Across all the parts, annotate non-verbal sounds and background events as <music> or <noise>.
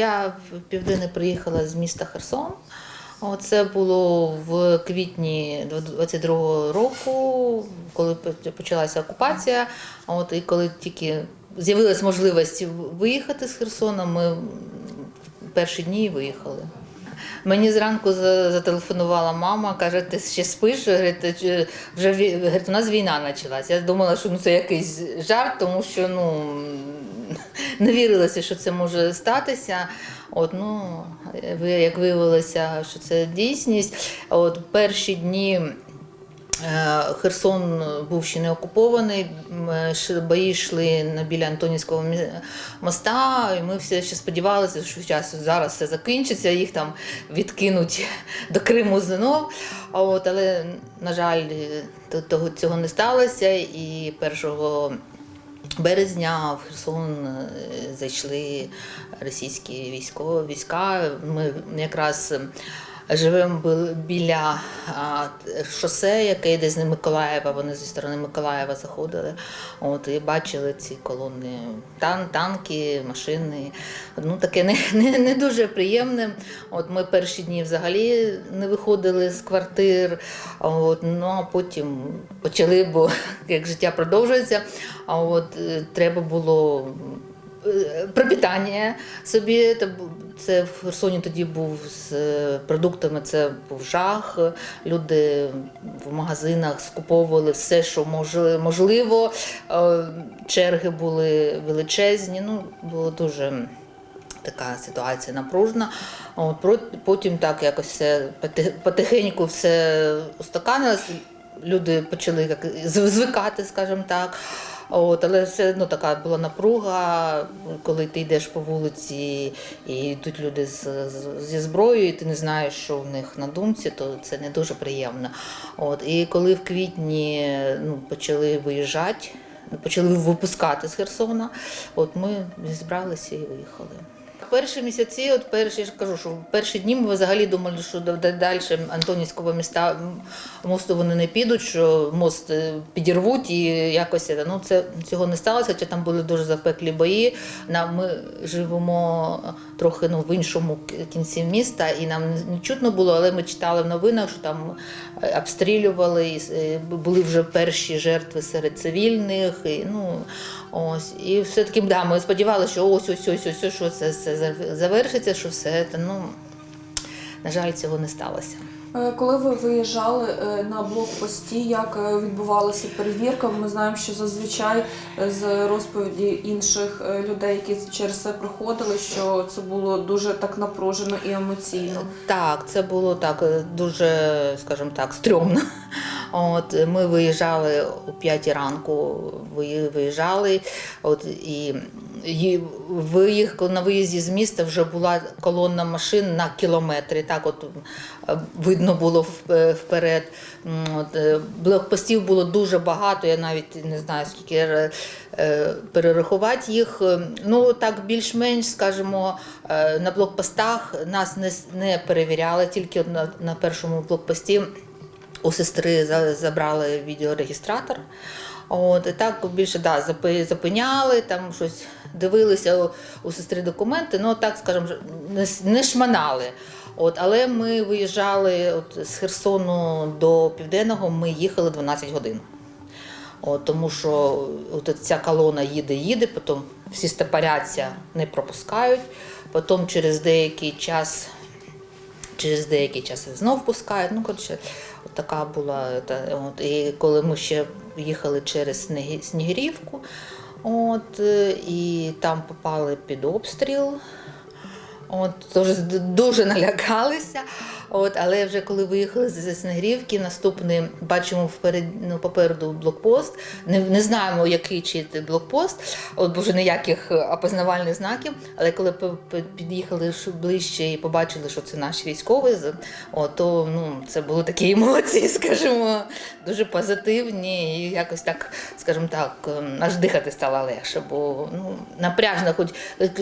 я в південне приїхала з міста Херсон. Це було в квітні 22-го року, коли почалася окупація. От, і коли тільки з'явилась можливість виїхати з Херсона, ми в перші дні виїхали. Мені зранку зателефонувала мама, каже, ти ще спиш? Вже ві- у нас війна почалась. Я думала, що ну, це якийсь жарт, тому що ну, не вірилося, що це може статися. От, ну, як виявилося, що це дійсність. От перші дні Е, Херсон був ще не окупований. е, Бої йшли на біля Антонівського моста, і ми всі ще сподівалися, що час зараз все закінчиться, їх там відкинуть до Криму знов. От, але, на жаль, е, того цього не сталося. І 1 березня в Херсон е, зайшли російські військові війська. Ми якраз живемо біля шосе, яке йде з Миколаєва. Вони зі сторони Миколаєва заходили. От і бачили ці колони тан, танки, машини. Ну таке не, не, не дуже приємне. От ми перші дні взагалі не виходили з квартир. От, ну а потім почали, бо <laughs> як життя продовжується. А от е, треба було е, пропитання собі. Це в Херсоні тоді був з е, продуктами, це був жах. Люди в магазинах скуповували все, що можливо. Е, Черги були величезні. Ну, було дуже така ситуація напружена. От, потім так якось все потихеньку все устаканилось. Люди почали звикати, скажімо так. От, але все одно така була напруга, коли ти йдеш по вулиці і йдуть люди з, з- зі зброєю, і ти не знаєш, що в них на думці, то це не дуже приємно. От, і коли в квітні ну, почали виїжджати, почали випускати з Херсона, от ми зібралися і виїхали. Перші місяці, от перші ж кажу, що перші дні ми взагалі думали, що далі Антонівського міста мосту вони не підуть, що мост е, підірвуть і якось ну це цього не сталося. Хоча там були дуже запеклі бої. Нам ми живемо трохи ну в іншому кінці міста, і нам не чутно було, але ми читали в новинах, що там е, обстрілювали, і е, були вже перші жертви серед цивільних. І, ну, ось. І все-таки да, ми сподівалися, що ось ось ось ось, ось що це, це завершиться, що все це. Ну, на жаль, цього не сталося. Е, Коли ви виїжджали е, на блокпості, як е, відбувалася перевірка? Ми знаємо, що зазвичай з розповіді інших людей, які через це проходили, що це було дуже так напружено і емоційно. Так, це було так дуже, скажімо так, стрьомно. От ми виїжджали о 5 ранку, виїжджали, от і, і виїхали на виїзді з міста вже була колона машин на кілометри. Так, от е, видно було е, вперед. От, е, блокпостів було дуже багато. Я навіть не знаю скільки перерахувати їх. Ну так більш-менш, скажімо, на блокпостах нас не, не перевіряли, тільки на, на першому блокпості у сестри за- забрали відеорегістратор. От, і так більше да, запи- зупиняли, там щось дивилися у, у сестри документи, ну так, скажімо, не, не шманали. От, але ми виїжджали от, з Херсону до Південного, ми їхали 12 годин. От, тому що от ця колона їде, їде, потім всі стопоряться, не пропускають, потім через деякий час через деякий час знов пускають. Ну, коротше, от така була. От, і коли ми ще їхали через Сніги- Снігирівку, от, е, і там попали під обстріл. От, тож дуже налякалися. От, але вже коли виїхали з Снегрівки, наступний бачимо вперед, ну, попереду блокпост. Не, не знаємо, який чи це блокпост, от, бо вже ніяких е, опознавальних знаків. Але коли під'їхали ближче і побачили, що це наш військовий, з- от, то ну, це були такі емоції, <laughs> скажімо, дуже позитивні. І якось так, скажімо так, ем, аж дихати стало легше, бо ну, напряжно, хоч,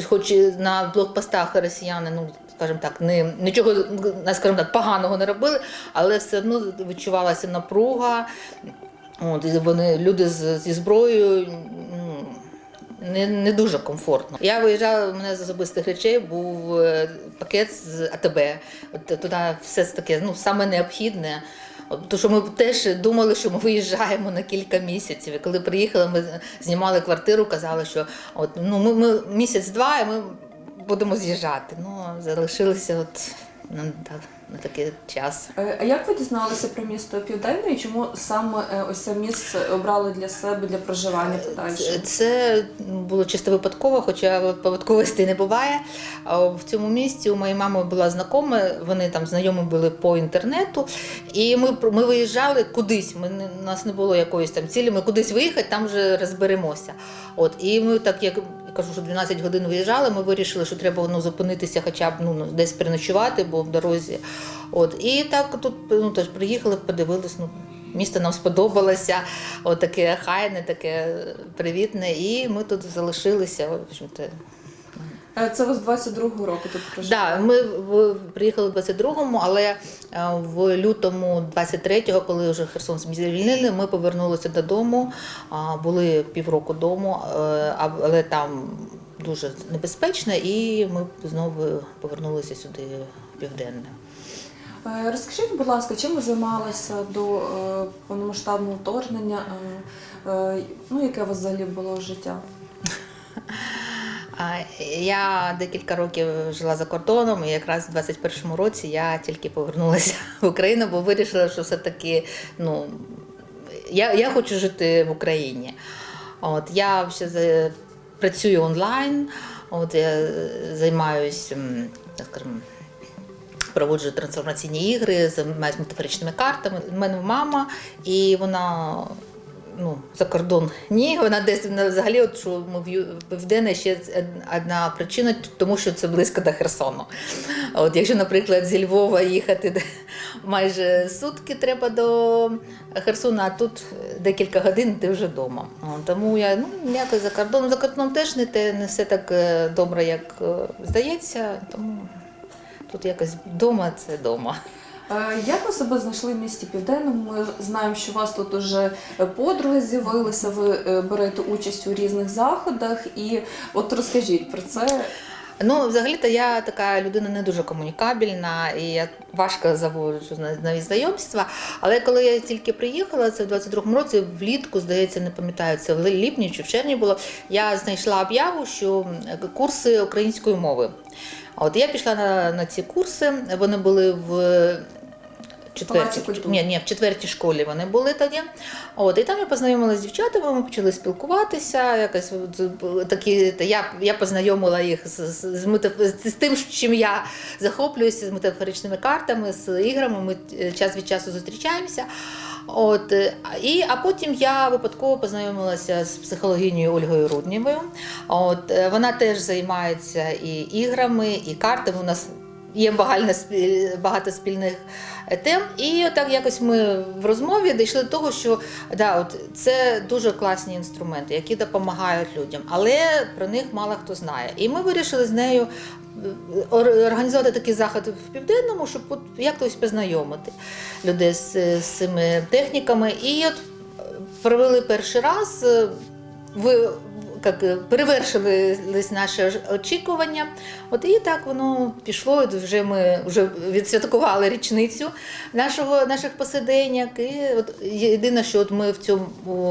хоч на блокпостах росіяни, ну, скажімо так, не, нічого скажімо так, поганого не робили, але все одно відчувалася напруга. От, вони, люди з, зі зброєю не, не дуже комфортно. Я виїжджала, у мене з особистих речей був е, пакет з АТБ. От туди все таке, ну, саме необхідне. От, що ми теж думали, що ми виїжджаємо на кілька місяців. І коли приїхали, ми знімали квартиру, казали, що от, ну, ми, ми місяць-два і ми будемо з'їжджати. Ну, залишилися от, на, такий час. Е, А як ви дізналися про місто Південне і чому саме е, ось це місце обрали для себе для проживання Це, подальше? це було чисто випадково, хоча випадковості не буває. А В цьому місті у моєї мами була знайома, вони там знайомі були по інтернету. І ми, ми виїжджали кудись. Ми, у нас не було якоїсь там цілі, ми кудись виїхати, там вже розберемося. От, і ми так, як кажу, що 12 годин виїжджали, ми вирішили, що треба ну, зупинитися хоча б ну, десь переночувати, бо в дорозі. От, і так тут ну, тож приїхали, подивились. Ну, Місто нам сподобалося, от таке хайне, таке привітне, і ми тут залишилися. В общем-то. Е, Це ви з 22-го року тут проживаєте? Да, ми приїхали в 22-му, але е, в лютому 23-го, коли вже Херсон звільнили, ми повернулися додому. Були півроку дому, е, але там дуже небезпечно, і ми знову повернулися сюди в південне. Е, Розкажіть, будь ласка, чим ви займалися до е, повномасштабного вторгнення? Е, Ну, яке у вас взагалі було життя? Я декілька років жила за кордоном, і якраз в 21-му році я тільки повернулася в Україну, бо вирішила, що все-таки ну, я, я хочу жити в Україні. От, я ще працюю онлайн, от, я займаюся, скажімо, проводжу трансформаційні ігри, займаюся метафоричними картами. У мене мама, і вона ну, за кордон ні, вона десь вона взагалі, от що ми південне ще одна причина, тому що це близько до Херсону. От якщо, наприклад, зі Львова їхати майже сутки треба до Херсона, а тут декілька годин ти вже вдома. Тому я ну, якось за кордоном. За кордоном теж не, те, не все так е, добре, як е, здається. Тому тут якось вдома це вдома. Е, Як ви себе знайшли в місті Південному? Ми знаємо, що у вас тут уже подруги з'явилися, ви е, берете участь у різних заходах. І от розкажіть про це. Ну, взагалі-то я така людина не дуже комунікабельна, і я важко заводжу на- нові знайомства. Але коли я тільки приїхала, це в 22-му році, влітку, здається, не пам'ятаю, це в липні чи в червні було, я знайшла об'яву, що курси української мови. От я пішла на, на ці курси, вони були в. Четвертій, ні, ні, в четвертій школі вони були тоді. От, і там я познайомилася з дівчатами, ми почали спілкуватися. Якось такі, та я, я познайомила їх з, з, з, з тим, чим я захоплююся, з метафоричними картами, з іграми. Ми е, час від часу зустрічаємося. От, і, а потім я випадково познайомилася з психологинею Ольгою Руднєвою. От, вона теж займається і іграми, і картами. У нас є багато спільних тем. І так якось ми в розмові дійшли до того, що да, от це дуже класні інструменти, які допомагають людям, але про них мало хто знає. І ми вирішили з нею е, організувати такий заход в південному, щоб от як-то познайомити людей з, з цими техніками. І от провели перший раз. е, Ви як, е, перевершили наші очікування. От і так воно пішло. Вже ми вже відсвяткували річницю нашого наших посиденьок. І от єдине, що от ми в цьому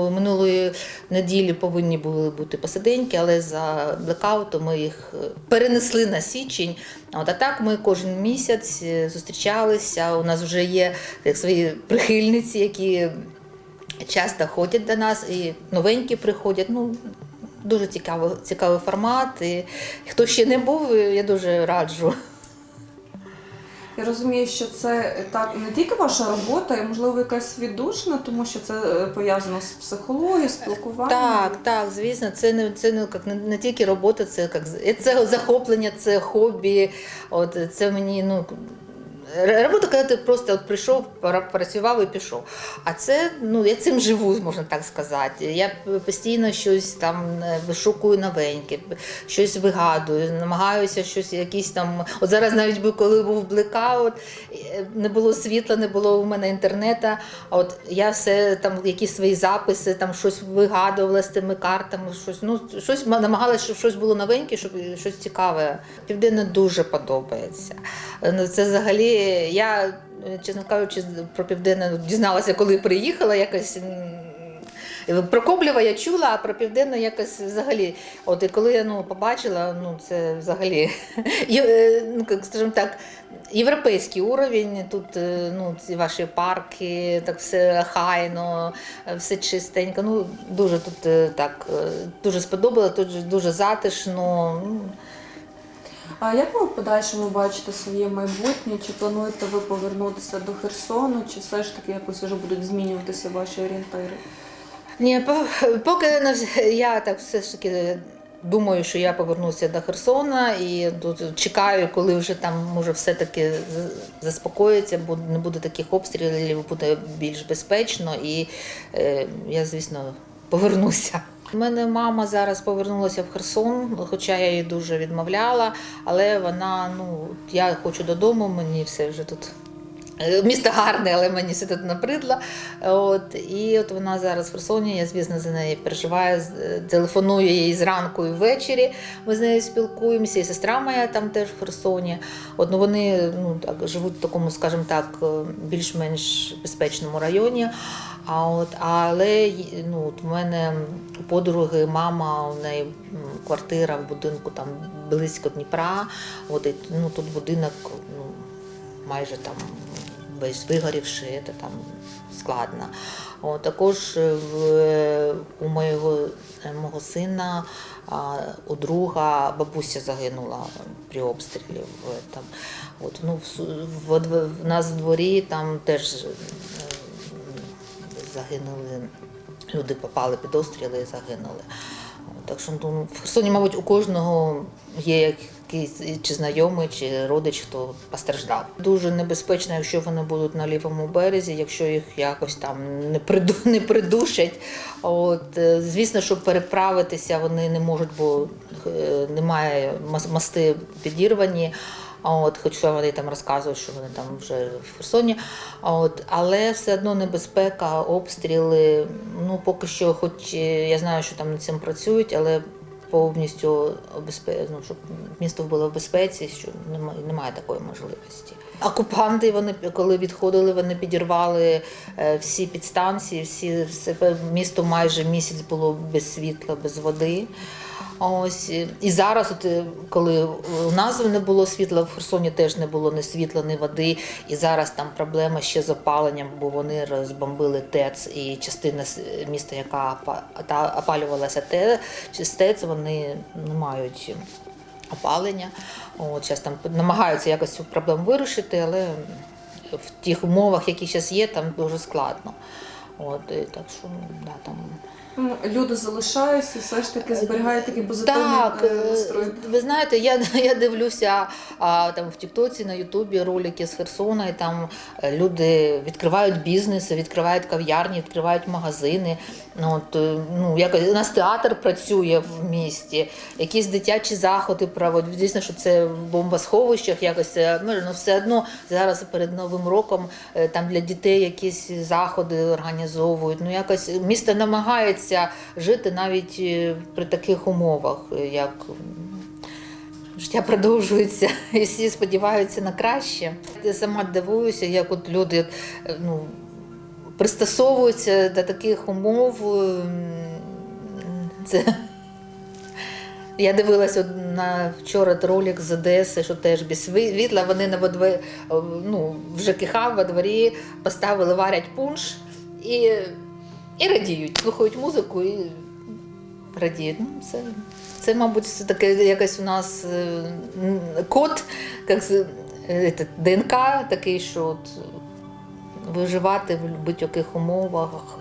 минулої неділі повинні були бути посиденьки, але за блекаутом ми їх е, перенесли на січень. От а так ми кожен місяць е, зустрічалися. У нас вже є як свої прихильниці, які часто ходять до нас, і новенькі приходять. Ну, дуже цікавий, цікавий формат. І хто ще не був, я дуже раджу. Я розумію, що це так не тільки ваша робота, і можливо якась віддушина, тому що це е, пов'язано з психологією, спілкуванням. Так, так, звісно, це не це не, як, не, не тільки робота, це як це захоплення, це хобі. От це мені ну. Робота, коли ти просто от прийшов, працював і пішов. А це ну я цим живу, можна так сказати. Я постійно щось там е, вишукую новеньке, щось вигадую, намагаюся щось якісь там. От зараз навіть коли був блекаут, е, не було світла, не було у мене інтернету. А от я все там якісь свої записи, там щось вигадувала з тими картами, щось ну щось намагалася, щоб щось було новеньке, щоб щось цікаве. Південне дуже подобається. Е, Ну це взагалі я, чесно кажучи, про південне дізналася, коли приїхала якось. Про Коблєва я чула, а про південне якось взагалі. От і коли я ну, побачила, ну це взагалі, <laughs> е, ну, скажімо так, європейський уровень. Тут е, ну, ці ваші парки, так все хайно, все чистенько. Ну, дуже тут е, так, дуже сподобалося, тут дуже затишно. А як ви в подальшому бачите своє майбутнє? Чи плануєте ви повернутися до Херсону, чи все ж таки якось вже будуть змінюватися ваші орієнтири? Ні, по- поки я так все ж таки думаю, що я повернуся до Херсона і чекаю, коли вже там може все-таки заспокоїться, бо не буде таких обстрілів, буде більш безпечно, і е, я, звісно, повернуся. У мене мама зараз повернулася в Херсон, хоча я її дуже відмовляла, але вона, ну, я хочу додому, мені все вже тут Місто гарне, але мені тут набридло. От, і от вона зараз в Херсоні, я, звісно, за неї переживаю, е, телефоную їй зранку і ввечері. Ми з нею спілкуємося, і сестра моя там теж в Херсоні. От, ну, вони ну, так, живуть в такому, скажімо так, е, більш-менш безпечному районі. А от, але ну, от в мене у подруги мама, у неї квартира в будинку там близько Дніпра. От, і, ну, тут будинок ну, майже там весь вигорівши, це там складно. О, також е, в, у моєго, е, мого сина, а, у друга бабуся загинула при обстрілі. Там. От, ну, в, в, в нас в дворі там теж е, загинули, люди попали під обстріли і загинули. Так що ну, в Херсоні, мабуть, у кожного є якийсь чи знайомий, чи родич, хто постраждав. Дуже небезпечно, якщо вони будуть на лівому березі, якщо їх якось там не приду, <laughs> не придушать. От, е, звісно, щоб переправитися, вони не можуть, бо е, немає мос- мости підірвані. От, хоча вони там розказують, що вони там вже в Херсоні. От, але все одно небезпека, обстріли. Ну, поки що, хоч е, я знаю, що там над цим працюють, але повністю ну, щоб місто було в безпеці, що немає, немає такої можливості. Окупанти, вони коли відходили, вони підірвали е, всі підстанції, всі все місто майже місяць було без світла, без води. Ось е, і зараз, от е, коли у нас не було світла, в Херсоні теж не було ні світла, ні води. І зараз там проблема ще з опаленням, бо вони розбомбили ТЕЦ і частина міста, яка опалювалася ТЕЦ, вони не мають опалення. От зараз там намагаються якось цю проблему вирішити, але в тих умовах, які зараз є, там дуже складно. От, і так що да, там Ну, Люди залишаються, все ж таки зберігають такий позитивний так, е, е, настрой. ви знаєте, я, <laughs> я дивлюся а, там в Тіктоці, на Ютубі ролики з Херсона, і там е, люди відкривають бізнеси, відкривають кав'ярні, відкривають магазини. Ну, от, ну, якось, у нас театр працює в місті, якісь дитячі заходи проводять. Звісно, що це в бомбосховищах якось ну, ну, все одно зараз перед Новим роком там для дітей якісь заходи організовують. Ну, якось місто намагається жити навіть е, при таких умовах, е, як життя продовжується, <laughs> і всі сподіваються на краще. Я сама дивуюся, як от люди е, ну, пристосовуються до таких умов. Це <laughs> я дивилася на вчора ролик з Одеси, що теж без світла. Вони на водве, ну, в ЖКХ во дворі поставили, варять пунш і, і радіють, слухають музику і радіють. Ну, це, це, мабуть, все таке якась у нас е, код, як е, ДНК такий, що от, виживати в будь-яких умовах